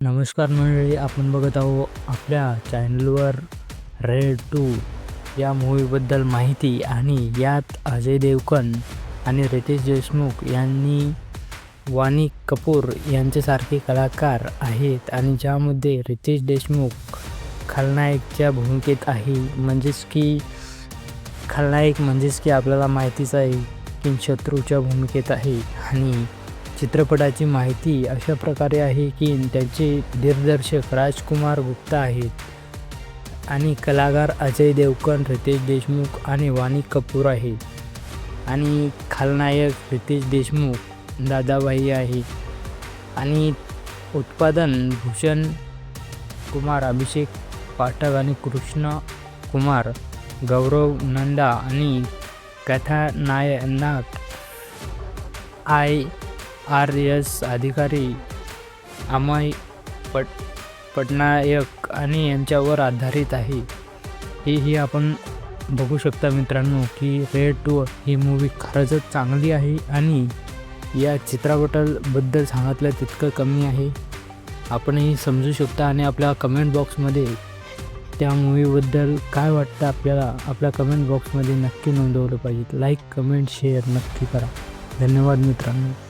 नमस्कार मंडळी आपण बघत आहो आपल्या चॅनलवर रेड टू या मूवीबद्दल माहिती आणि यात अजय देवकन आणि रितेश देशमुख यांनी वाणी कपूर यांच्यासारखे कलाकार आहेत आणि ज्यामध्ये रितेश देशमुख खलनायकच्या भूमिकेत आहे. म्हणजेच की खलनायक म्हणजेच की आपल्याला माहितीच आहे की शत्रूच्या भूमिकेत आहे आणि चित्रपटाची माहिती अशा प्रकारे आहे की त्याचे दिग्दर्शक राजकुमार गुप्ता आहेत आणि कलाकार अजय देवकन रितेश देशमुख आणि वाणी कपूर आहे. आणि खलनायक रितेश देशमुख दादाबाई आहे आणि उत्पादन भूषण कुमार अभिषेक पाठक आणि कृष्ण कुमार गौरव नंदा आणि कथानायक आय आर एस अधिकारी अमय पट पटनायक आणि यांच्यावर आधारित आहे. हेही ही आपण बघू शकता मित्रांनो की रेड टू ही मूवी खरंच चांगली आहे आणि या चित्रपटाबद्दल सांगितलं तितकं कमी आहे. आपणही समजू शकता आणि आपल्या कमेंट बॉक्समध्ये त्या मूवीबद्दल काय वाटतं आपल्याला आपल्या कमेंट बॉक्समध्ये नक्की नोंदवलं पाहिजे. लाईक कमेंट शेअर नक्की करा. धन्यवाद मित्रांनो.